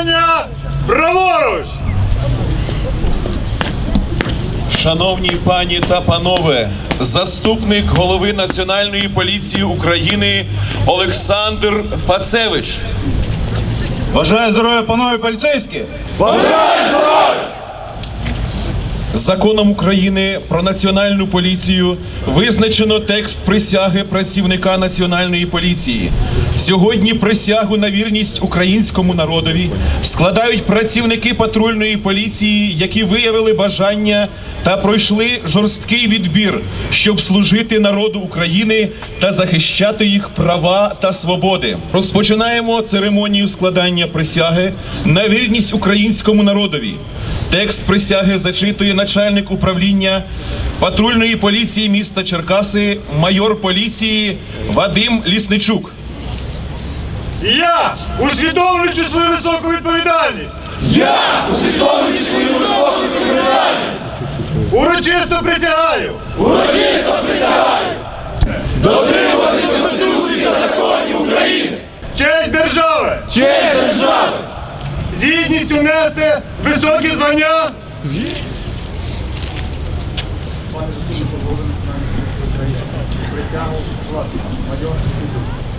Рухання праворуч! Шановні пані та панове, заступник голови Національної поліції України Олександр Фацевич. Бажаю здоров'я, панове поліцейські! Бажаю! Законом України про національну поліцію визначено текст присяги працівника національної поліції. Сьогодні присягу на вірність українському народові складають працівники патрульної поліції, які виявили бажання та пройшли жорсткий відбір, щоб служити народу України та захищати їх права та свободи. Розпочинаємо церемонію складання присяги на вірність українському народові. Текст присяги зачитує начальник управління патрульної поліції міста Черкаси, майор поліції Вадим Лісничук. Я, усвідомлюючи свою високу відповідальність, Я, усвідомлюючи свою високу відповідальність, урочисто присягаю. Урочисто присягаю. Дотримуватись Конституції та законів України, честь держави, честь держави, з гідністю нести високі звання Carro, maior do que